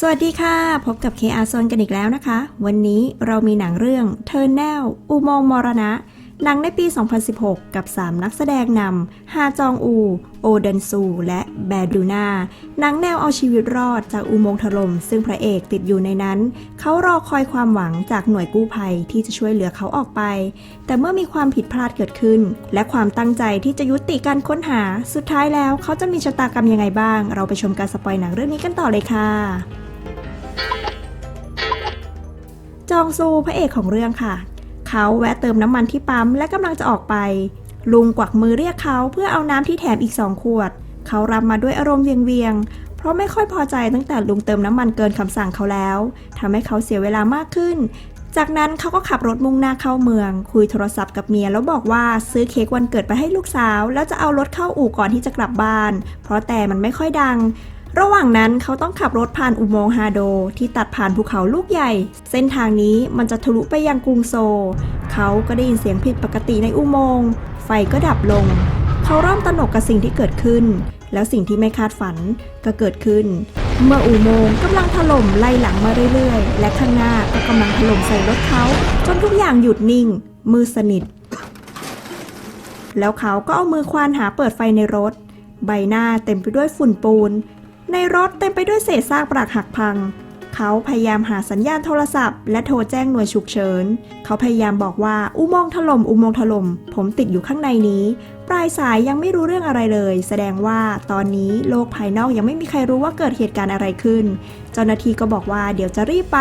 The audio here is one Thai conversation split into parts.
สวัสดีค่ะ พบกับ KR Zone กันอีกแล้วนะคะ วันนี้เรามีหนังเรื่อง t u r n e l อุโมงค์มรณะ หนังในปี 2016 กับ 3 นักแสดงนำฮาจองอู โอเดนซู และแบดูนาหนังแนวเอาชีวิตรอดจากอุโมงค์ถล่มซึ่งพระเอกติดอยู่ในนั้น เขารอคอยความหวังจากหน่วยกู้ภัยที่จะช่วยเหลือเขาออกไป แต่เมื่อมีความผิดพลาดเกิดขึ้น และความตั้งใจที่จะยุติการค้นหา สุดท้ายแล้วเขาจะมีชะตากรรมยังไงบ้าง เราไปชมการสปอยหนังเรื่องนี้กันต่อเลยค่ะ จองซูพระเอกของเรื่องค่ะ เขาแวะเติมน้ำมันที่ปั๊มและกำลังจะออกไป ลุงกวักมือเรียกเขาเพื่อเอาน้ำที่แถมอีกสองขวด เขารับมาด้วยอารมณ์เวียงๆเพราะไม่ค่อยพอใจตั้งแต่ลุงเติมน้ำมันเกินคำสั่งเขาแล้วทำให้เขาเสียเวลามากขึ้น จากนั้นเขาก็ขับรถมุ่งหน้าเข้าเมือง คุยโทรศัพท์กับเมียแล้วบอกว่าซื้อเค้กวันเกิดไปให้ลูกสาว แล้วจะเอารถเข้าอู่ก่อนที่จะกลับบ้าน เพราะแต่มันไม่ค่อยดัง ระหว่างนั้นเขาต้องขับรถผ่านอุโมงค์ฮาโดที่ตัดผ่านภูเขาลูกใหญ่ เส้นทางนี้มันจะทะลุไปยังกรุงโซลเขาก็ได้ยินเสียงผิดปกติในอุโมงค์ ไฟก็ดับลง เขาเริ่มตระหนกกับสิ่งที่เกิดขึ้น แล้วสิ่งที่ไม่คาดฝันก็เกิดขึ้น เมื่ออุโมงค์กำลังถล่มไล่หลังมาเรื่อยๆ และข้างหน้าก็กำลังถล่มใส่รถเขา จนทุกอย่างหยุดนิ่ง มือสนิท แล้วเขาก็เอามือควานหาเปิดไฟในรถ ใบหน้าเต็มไปด้วยฝุ่นปูน ในรถเต็มไปด้วยเศษซากปรักหักพัง เขาพยายามหาสัญญาณโทรศัพท์ และโทรแจ้งหน่วยฉุกเฉิน เขาพยายามบอกว่าอุโมงค์ถล่มอุโมงค์ถล่มผมติดอยู่ข้างในนี้ ปลายสายยังไม่รู้เรื่องอะไรเลย แสดงว่าตอนนี้โลกภายนอกยังไม่มีใครรู้ว่าเกิดเหตุการณ์อะไรขึ้น เจ้าหน้าที่ก็บอกว่าเดี๋ยวจะรีบไป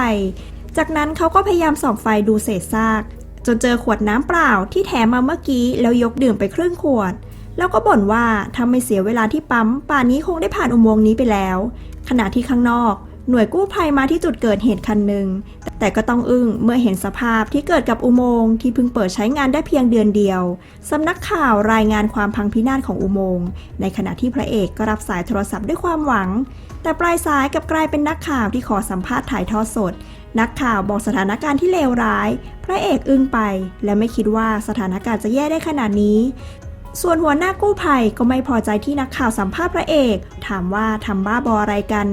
จากนั้นเขาก็พยายามส่องไฟดูเศษซาก จนเจอขวดน้ำเปล่าที่แถมมาเมื่อกี้แล้วยกดื่มไปครึ่งขวด แล้วก็บ่นว่าถ้าไม่เสียเวลาที่ปั๊มป่านนี้คงได้ผ่านอุโมงค์นี้ไปแล้ว ขณะที่ข้างนอก หน่วยกู้ภัยมาที่จุดเกิดเหตุคันหนึ่งแต่ก็ต้องอึ้งเมื่อเห็นสภาพที่เกิดกับอุโมงค์ที่เพิ่งเปิดใช้งานได้เพียงเดือนเดียวสำนักข่าวรายงานความพังพินาศของอุโมงค์ในขณะที่พระเอกก็รับสายโทรศัพท์ด้วยความหวัง แต่ปลายสายกับกลายเป็นนักข่าวที่ขอสัมภาษณ์ถ่ายทอดสด นักข่าวบอกสถานการณ์ที่เลวร้าย พระเอกอึ้งไป และไม่คิดว่าสถานการณ์จะแย่ได้ขนาดนี้ ส่วนหัวหน้ากู้ภัยก็ไม่พอใจที่นักข่าวสัมภาษณ์พระเอก ถามว่าทำบ้าบออะไรกัน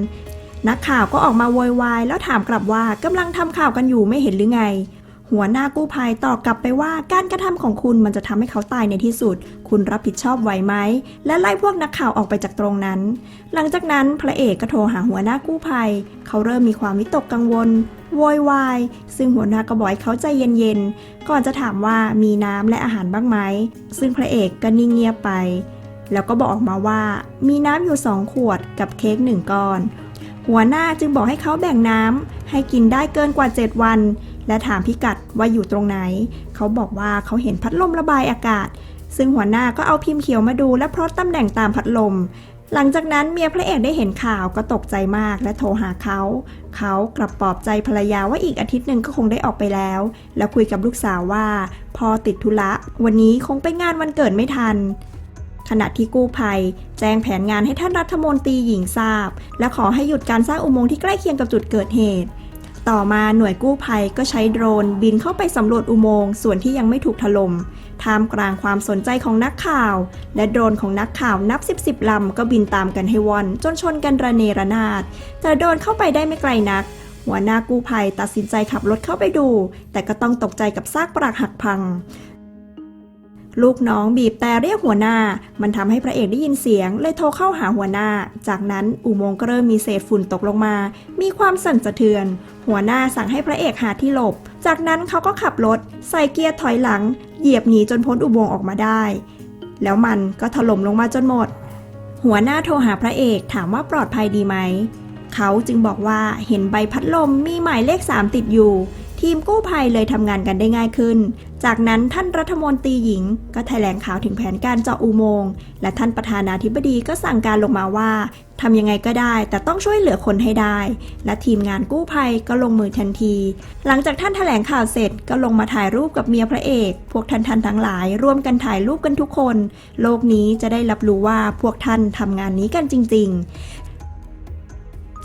นักข่าวก็ออกมาโวยวายแล้วถามกลับว่ากำลังทำข่าวกันอยู่ไม่เห็นหรือไง หัวหน้ากู้ภัยตอบกลับไปว่าการกระทำของคุณมันจะทำให้เขาตายในที่สุด คุณรับผิดชอบไหวไหม และไล่พวกนักข่าวออกไปจากตรงนั้น หลังจากนั้นพระเอกก็โทรหาหัวหน้ากู้ภัย เขาเริ่มมีความวิตกกังวล โวยวาย ซึ่งหัวหน้าก็บอกให้เขาใจเย็นๆ ก่อนจะถามว่ามีน้ำและอาหารบ้างไหม ซึ่งพระเอกก็นิ่งเงียบไป แล้วก็บอกออกมาว่า มีน้ำอยู่สองขวดกับเค้กหนึ่งก้อน หัวหน้าจึงบอกให้เขาแบ่งน้ำให้กินได้เกินกว่า 7 วัน และถามพิกัดว่าอยู่ตรงไหน เขาบอกว่าเขาเห็นพัดลมระบายอากาศซึ่งหัวหน้าก็เอาพิมพ์เขียวมาดูและพลอตตำแหน่งตามพัดลม หลังจากนั้นเมียพระเอกได้เห็นข่าวก็ตกใจมากและโทรหาเขา เขากลับปลอบใจภรรยาว่าอีกอาทิตย์หนึ่งก็คงได้ออกไปแล้ว แล้วคุยกับลูกสาวว่าพอติดธุระวันนี้คงไปงานวันเกิดไม่ทัน ขณะที่กู้ภัย แจ้งแผนงานให้ท่านรัฐมนตรีหญิงทราบ และขอให้หยุดการสร้างอุโมงค์ที่ใกล้เคียงกับจุดเกิดเหตุ ต่อมาหน่วยกู้ภัยก็ใช้โดรนบินเข้าไปสำรวจอุโมงค์ส่วนที่ยังไม่ถูกถล่มท่ามกลางความสนใจของนักข่าว และโดรนของนักข่าวนับสิบสิบลำก็บินตามกันให้วอนจนชนกันระเนระนาด แต่โดรนเข้าไปได้ไม่ไกลนัก หัวหน้ากู้ภัยตัดสินใจขับรถเข้าไปดู แต่ก็ต้องตกใจกับซากปรักหักพังลูกน้องบีบแต่เรียกหัวหน้า มันทำให้พระเอกได้ยินเสียง เลยโทรเข้าหาหัวหน้า จากนั้นอุโมงค์ก็เริ่มมีเศษฝุ่นตกลงมา มีความสั่นสะเทือน หัวหน้าสั่งให้พระเอกหาที่หลบ จากนั้นเขาก็ขับรถ ใส่เกียร์ถอยหลัง เหยียบหนีจนพ้นอุโมงค์ออกมาได้ แล้วมันก็ถล่มลงมาจนหมด หัวหน้าโทรหาพระเอกถามว่าปลอดภัยดีไหม เขาจึงบอกว่าเห็นใบพัดลมมีหมายเลข 3 ติดอยู่ ทีมกู้ภัยเลยทำงานกันได้ง่ายขึ้น จากนั้นท่านรัฐมนตรีหญิง ก็แถลงข่าวถึงแผนการเจาะอุโมงค์ และท่านประธานาธิบดีก็สั่งการลงมาว่าทำยังไงก็ได้ แต่ต้องช่วยเหลือคนให้ได้ และทีมงานกู้ภัยก็ลงมือทันที หลังจากท่านแถลงข่าวเสร็จก็ลงมาถ่ายรูปกับเมียพระเอก พวกท่านท่านทั้งหลาย ร่วมกันถ่ายรูปกันทุกคน โลกนี้จะได้รับรู้ว่าพวกท่านทำงานนี้กันจริง ๆ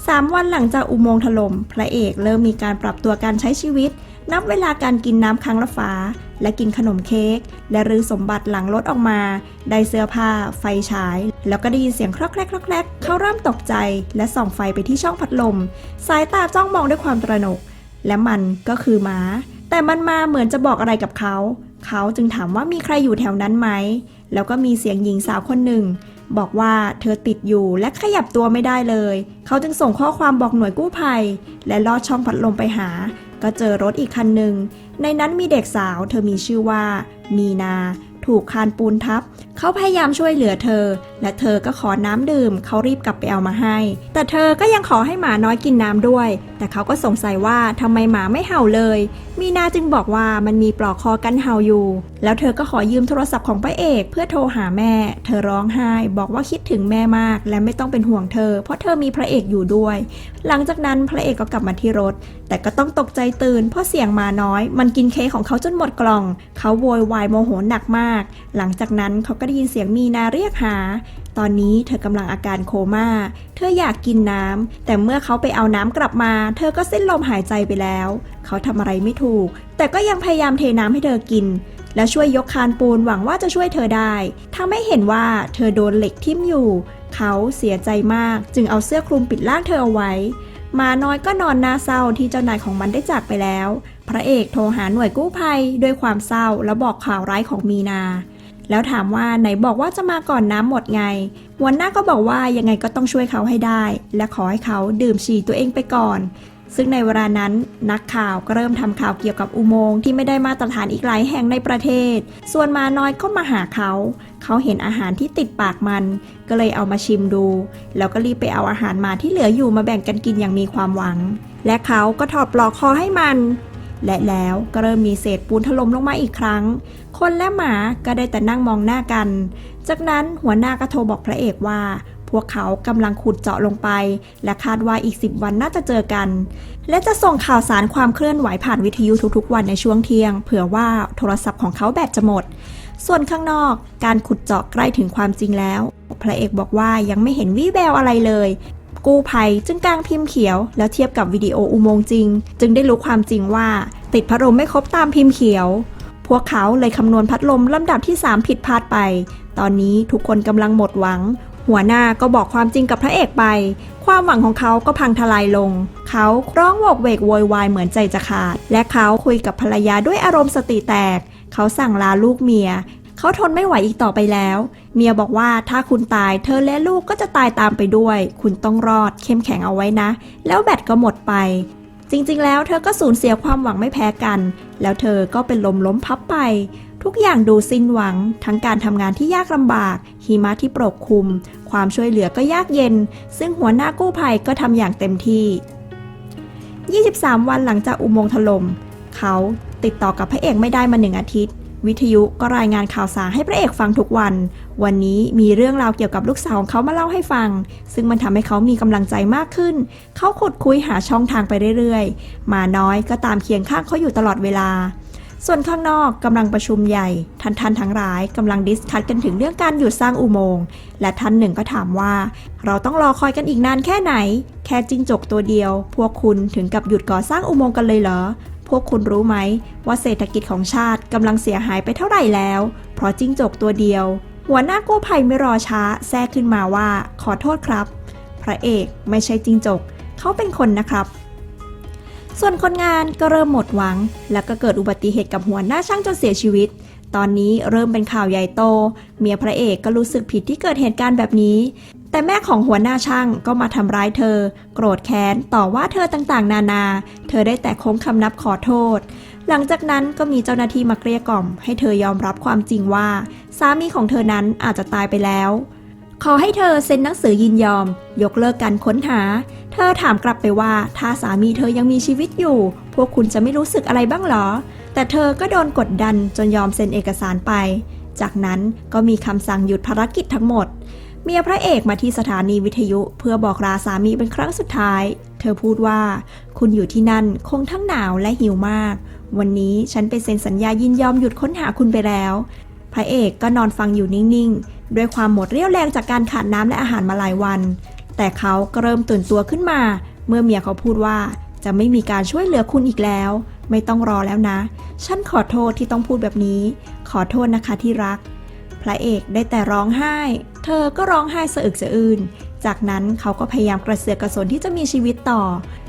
สามวันหลังจากอุโมงค์ถล่มพระเอกเริ่มมีการปรับตัวการใช้ชีวิต นับเวลาการกินน้ำครั้งละฝาและกินขนมเค้กและรื้อสมบัติหลังรถออกมา ได้เสื้อผ้า ไฟฉาย แล้วก็ได้ยินเสียงครอกแครกครอกแครกเขาเริ่มตกใจ และส่องไฟไปที่ช่องพัดลม สายตาจ้องมองด้วยความตระหนก และมันก็คือหมา แต่มันมาเหมือนจะบอกอะไรกับเขา เขาจึงถามว่ามีใครอยู่แถวนั้นไหมแล้วก็มีเสียงหญิงสาวคนหนึ่ง บอกว่าเธอติดอยู่และขยับตัวไม่ได้เลย เขาจึงส่งข้อความบอกหน่วยกู้ภัย และลอดช่องพัดลมไปหา ก็เจอรถอีกคันหนึ่ง ในนั้นมีเด็กสาว เธอมีชื่อว่า มีนา ถูกคานปูนทับ เขาพยายามช่วยเหลือเธอ และเธอก็ขอน้ำดื่มเขารีบกลับไปเอามาให้ แต่เธอก็ยังขอให้หมาน้อยกินน้ำด้วย แต่เขาก็สงสัยว่าทำไมหมาไม่เห่าเลย มีนาจึงบอกว่ามันมีปลอกคอกันเห่าอยู่ แล้วเธอก็ขอยืมโทรศัพท์ของพระเอก เพื่อโทรหาแม่ เธอร้องไห้ บอกว่าคิดถึงแม่มาก และไม่ต้องเป็นห่วงเธอ เพราะเธอมีพระเอกอยู่ด้วย หลังจากนั้นพระเอกก็กลับมาที่รถ แต่ก็ต้องตกใจตื่นเพราะเสียงหมาน้อย มันกินเค้กของเขาจนหมดกล่อง เขาโวยวายโมโหหนักมาก หลังจากนั้นเขาก็ได้ยินเสียงมีนาเรียกหา ตอนนี้เธอกำลังอาการโคม่า เธออยากกินน้ำ แต่เมื่อเขาไปเอาน้ำกลับมา เธอก็สิ้นลมหายใจไปแล้ว เขาทำอะไรไม่ถูก แต่ก็ยังพยายามเทน้ำให้เธอกิน และช่วยยกคานปูนหวังว่าจะช่วยเธอได้ถ้าไม่เห็นว่าเธอโดนเหล็กทิ่มอยู่ เขาเสียใจมาก จึงเอาเสื้อคลุมปิดร่างเธอเอาไว้หมาน้อยก็นอนหน้าเศร้าที่เจ้านายของมันได้จากไปแล้ว พระเอกโทรหาหน่วยกู้ภัยด้วยความเศร้าแล้วบอกข่าวร้ายของมีนา แล้วถามว่าไหนบอกว่าจะมาก่อนน้ำหมดไงวันหน้าก็บอกว่ายังไงก็ต้องช่วยเขาให้ได้ และขอให้เขาดื่มฉี่ตัวเองไปก่อน ซึ่งในเวลานั้นนักข่าวก็เริ่มทำข่าวเกี่ยวกับอุโมงค์ที่ไม่ได้มาตรฐานอีกหลายแห่งในประเทศ ส่วนมาน้อยก็มาหาเขา เขาเห็นอาหารที่ติดปากมัน ก็เลยเอามาชิมดู แล้วก็รีบไปเอาอาหารมาที่เหลืออยู่มาแบ่งกันกินอย่างมีความหวัง และเขาก็ถอดปลอกคอให้มัน และแล้วก็เริ่มมีเศษปูนถล่มลงมาอีกครั้ง คนและหมาก็ได้แต่นั่งมองหน้ากัน จากนั้นหัวหน้าก็โทรบอกพระเอกว่า พวกเขากำลังขุดเจาะลงไป และคาดว่าอีก 10 วันน่าจะเจอกัน และจะส่งข่าวสารความเคลื่อนไหวผ่านวิทยุทุกๆ วันในช่วงเที่ยง เผื่อว่าโทรศัพท์ของเขาแบตจะหมด ส่วนข้างนอกการขุดเจาะใกล้ถึงความจริงแล้ว พระเอกบอกว่ายังไม่เห็นวี่แววอะไรเลย กู้ภัย จึงกางพิมพ์เขียว แล้วเทียบกับวิดีโออุโมงค์จริง จึงได้รู้ความจริงว่า ติดพัดลมไม่ครบตามพิมพ์เขียว พวกเขาเลยคำนวณพัดลมลำดับที่ 3 ผิดพลาดไป ตอนนี้ทุกคนกำลังหมดหวัง หัวหน้าก็บอกความจริงกับพระเอกไป ความหวังของเขาก็พังทลายลง เขาร้องโวกเวกโวยวายเหมือนใจจะขาด และเขาคุยกับภรรยาด้วยอารมณ์สติแตก เขาสั่งลาลูกเมีย เขาทนไม่ไหวอีกต่อไปแล้ว เมียบอกว่าถ้าคุณตายเธอและลูกก็จะตายตามไปด้วย คุณต้องรอดเข้มแข็งเอาไว้นะ แล้วแบตก็หมดไป จริงๆ แล้วเธอก็สูญเสียความหวังไม่แพ้กัน แล้วเธอก็เป็นลมล้มพับไป ทุกอย่างดูสิ้นหวัง ทั้งการทำงานที่ยากลำบาก หิมะที่ปกคลุม ความช่วยเหลือก็ยากเย็น ซึ่งหัวหน้ากู้ภัยก็ทำอย่างเต็มที่ 23 วันหลังจากอุโมงค์ถล่มเขาติดต่อกับพระเอกไม่ได้มาหนึ่งอาทิตย์ วิทยุก็รายงานข่าวสารให้พระเอกฟังทุกวัน วันนี้มีเรื่องราวเกี่ยวกับลูกสาวของเขามาเล่าให้ฟัง ซึ่งมันทำให้เขามีกำลังใจมากขึ้น เขาขุดคุยหาช่องทางไปเรื่อยๆหมาน้อยก็ตามเคียงข้างเขาอยู่ตลอดเวลา ส่วนข้างนอกกำลังประชุมใหญ่ทันทันทั้งหลายกำลังดิสคัทกันถึงเรื่องการหยุดสร้างอุโมงค์ และท่านหนึ่งก็ถามว่า เราต้องรอคอยกันอีกนานแค่ไหน แค่จิ้งจกตัวเดียว พวกคุณถึงกับหยุดก่อสร้างอุโมงค์กันเลยเหรอ พวกคุณรู้ไหมว่าเศรษฐกิจของชาติกำลังเสียหายไปเท่าไหร่แล้ว เพราะจิ้งจกตัวเดียว หัวหน้ากู้ภัยไม่รอช้าแทรกขึ้นมาว่า ขอโทษครับ พระเอกไม่ใช่จิ้งจก เขาเป็นคนนะครับ ส่วนคนงานก็เริ่มหมดหวัง แล้วก็เกิดอุบัติเหตุกับหัวหน้าช่างจนเสียชีวิต ตอนนี้เริ่มเป็นข่าวใหญ่โต เมียพระเอกก็รู้สึกผิดที่เกิดเหตุการณ์แบบนี้ แต่แม่ของหัวหน้าช่างก็มาทำร้ายเธอ โกรธแค้นต่อว่าเธอต่างๆ นานา เธอได้แต่โค้งคำนับขอโทษ หลังจากนั้นก็มีเจ้าหน้าที่มาเกลี้ยกล่อม ให้เธอยอมรับความจริงว่า สามีของเธอนั้นอาจจะตายไปแล้ว ขอให้เธอเซ็นหนังสือยินยอม ยกเลิกการค้นหา เธอถามกลับไปว่า ถ้าสามีเธอยังมีชีวิตอยู่ พวกคุณจะไม่รู้สึกอะไรบ้างหรอ แต่เธอก็โดนกดดันจนยอมเซ็นเอกสารไป จากนั้นก็มีคำสั่งหยุดภารกิจทั้งหมด เมียพระเอกมาที่สถานีวิทยุเพื่อบอกลาสามีเป็นครั้งสุดท้าย เธอพูดว่า คุณอยู่ที่นั่นคงทั้งหนาวและหิวมาก วันนี้ฉันไปเซ็นสัญญายินยอมหยุดค้นหาคุณไปแล้ว พระเอกก็นอนฟังอยู่นิ่งๆ ด้วยความหมดเรี่ยวแรงจากการขาดน้ำและอาหารมาหลายวัน แต่เขาก็เริ่มตื่นตัวขึ้นมา เมื่อเมียเขาพูดว่าจะไม่มีการช่วยเหลือคุณอีกแล้ว ไม่ต้องรอแล้วนะ ฉันขอโทษที่ต้องพูดแบบนี้ ขอโทษนะคะที่รัก พระเอกได้แต่ร้องไห้ ธอก็ร้องไห้สะอึกสะอื้น จากนั้นเขาก็พยายามกระเสือกกระสนที่จะมีชีวิตต่อ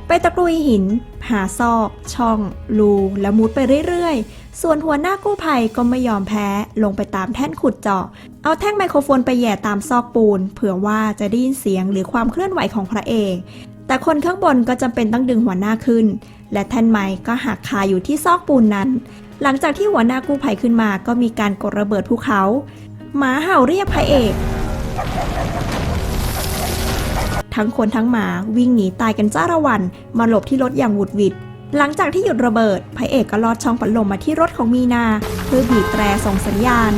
ไปตะกรุยหิน หาซอก ช่อง รู และมุดไปเรื่อยๆ ส่วนหัวหน้ากู้ภัยก็ไม่ยอมแพ้ ลงไปตามแท่นขุดเจาะ เอาแท่งไมโครโฟนไปแหย่ตามซอกปูน เผื่อว่าจะได้ยินเสียงหรือความเคลื่อนไหวของพระเอก แต่คนข้างบนก็จำเป็นต้องดึงหัวหน้าขึ้น และแท่นไม้ก็หักคาอยู่ที่ซอกปูนนั้น หลังจากที่หัวหน้ากู้ภัยขึ้นมา ก็มีการกดระเบิดภูเขาหมาเห่าเรียกพระเอก ทั้งคนทั้งหมาวิ่งหนีตายกันจ้าละวัน มาหลบที่รถอย่างหวุดหวิด หลังจากที่หยุดระเบิด พระเอกก็ลอดช่องพัดลมมาที่รถของมีนา เพื่อบีบแตรส่งสัญญาณ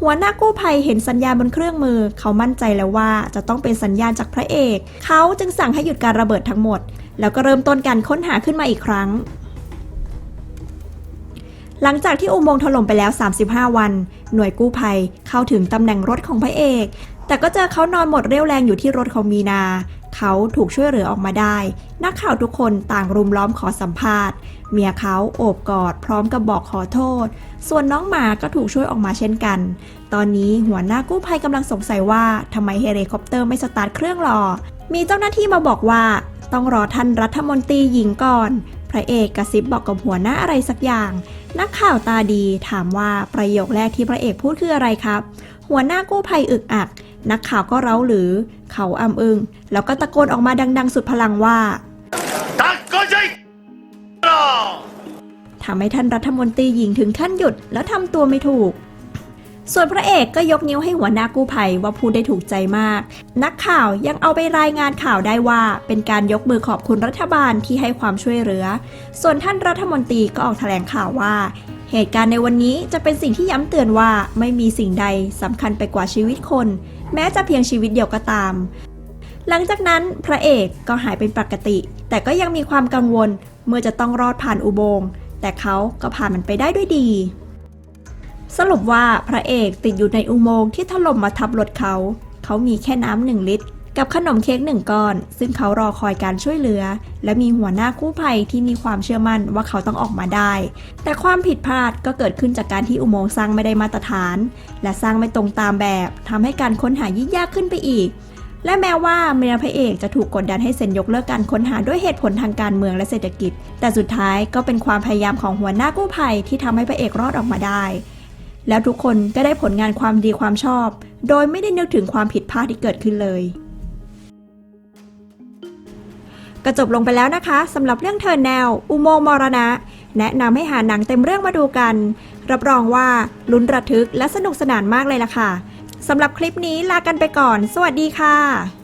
หัวหน้ากู้ภัยเห็นสัญญาณบนเครื่องมือ เขามั่นใจแล้วว่าจะต้องเป็นสัญญาณจากพระเอก เขาจึงสั่งให้หยุดการระเบิดทั้งหมด แล้วก็เริ่มต้นการค้นหาขึ้นมาอีกครั้งหลังจากที่อุโมงค์ถล่มไปแล้ว 35 วัน หน่วยกู้ภัยเข้าถึงตำแหน่งรถของพระเอก แต่ก็เจอเขานอนหมดเรี่ยวแรงอยู่ที่รถของมีนา เขาถูกช่วยเหลือออกมาได้ นักข่าวทุกคนต่างรุมล้อมขอสัมภาษณ์ เมียเขาโอบกอดพร้อมกับบอกขอโทษ ส่วนน้องหมาก็ถูกช่วยออกมาเช่นกัน ตอนนี้หัวหน้ากู้ภัยกำลังสงสัยว่าทำไมเฮลิคอปเตอร์ไม่สตาร์ทเครื่องรอ มีเจ้าหน้าที่มาบอกว่าต้องรอท่านรัฐมนตรีหญิงก่อน พระเอกกระซิบบอกกับหัวหน้าอะไรสักอย่าง นักข่าวตาดีถามว่าประโยคแรกที่พระเอกพูดคืออะไรครับ หัวหน้ากู้ภัยอึกอัก นักข่าวก็เร้าหรือเขาอ้ำอึงแล้วก็ตะโกนออกมาดัง ๆ สุดพลังว่าตักก็ใช่ทำให้ท่านรัฐมนตรีหญิงถึงขั้นหยุดแล้วทำตัวไม่ถูก ส่วนพระเอกก็ยกนิ้วให้หัวหน้ากู้ภัยว่าพูดได้ถูกใจมาก นักข่าวยังเอาไปรายงานข่าวได้ว่า เป็นการยกมือขอบคุณรัฐบาลที่ให้ความช่วยเหลือ ส่วนท่านรัฐมนตรีก็ออกแถลงข่าวว่า เหตุการณ์ในวันนี้จะเป็นสิ่งที่ย้ำเตือนว่าไม่มีสิ่งใดสำคัญไปกว่าชีวิตคน แม้จะเพียงชีวิตเดียวก็ตาม หลังจากนั้นพระเอกก็หายเป็นปกติ แต่ก็ยังมีความกังวลเมื่อจะต้องรอดผ่านอุโบงค์แต่เขาก็ผ่านมันไปได้ด้วยดี สรุปว่าพระเอกติดอยู่ในอุโมงค์ที่ถล่มมาทับรถเขา เขามีแค่น้ำหนึ่งลิตร กับขนมเค้กหนึ่งก้อน ซึ่งเขารอคอยการช่วยเหลือ และมีหัวหน้ากู้ภัยที่มีความเชื่อมั่นว่าเขาต้องออกมาได้ แต่ความผิดพลาดก็เกิดขึ้นจากการที่อุโมงค์สร้างไม่ได้มาตรฐาน และสร้างไม่ตรงตามแบบทำให้การค้นหายิ่งยากขึ้นไปอีก และแม้ว่าเมียพระเอกจะถูกกดดันให้เซ็นยกเลิกการค้นหาด้วยเหตุผลทางการเมืองและเศรษฐกิจ แต่สุดท้ายก็เป็นความพยายามของหัวหน้ากู้ภัยที่ทำให้พระเอกรอดออกมาได้แล้วทุกคนก็ได้ผลงานความดีความชอบ โดยไม่ได้นึกถึงความผิดพลาดที่เกิดขึ้นเลย ก็จบลงไปแล้วนะคะสำหรับเรื่องเทิร์นแนว อุโมงค์มรณะ แนะนำให้หาหนังเต็มเรื่องมาดูกัน รับรองว่าลุ้นระทึกและสนุกสนานมากเลยล่ะค่ะสำหรับคลิปนี้ลากันไปก่อน สวัสดีค่ะ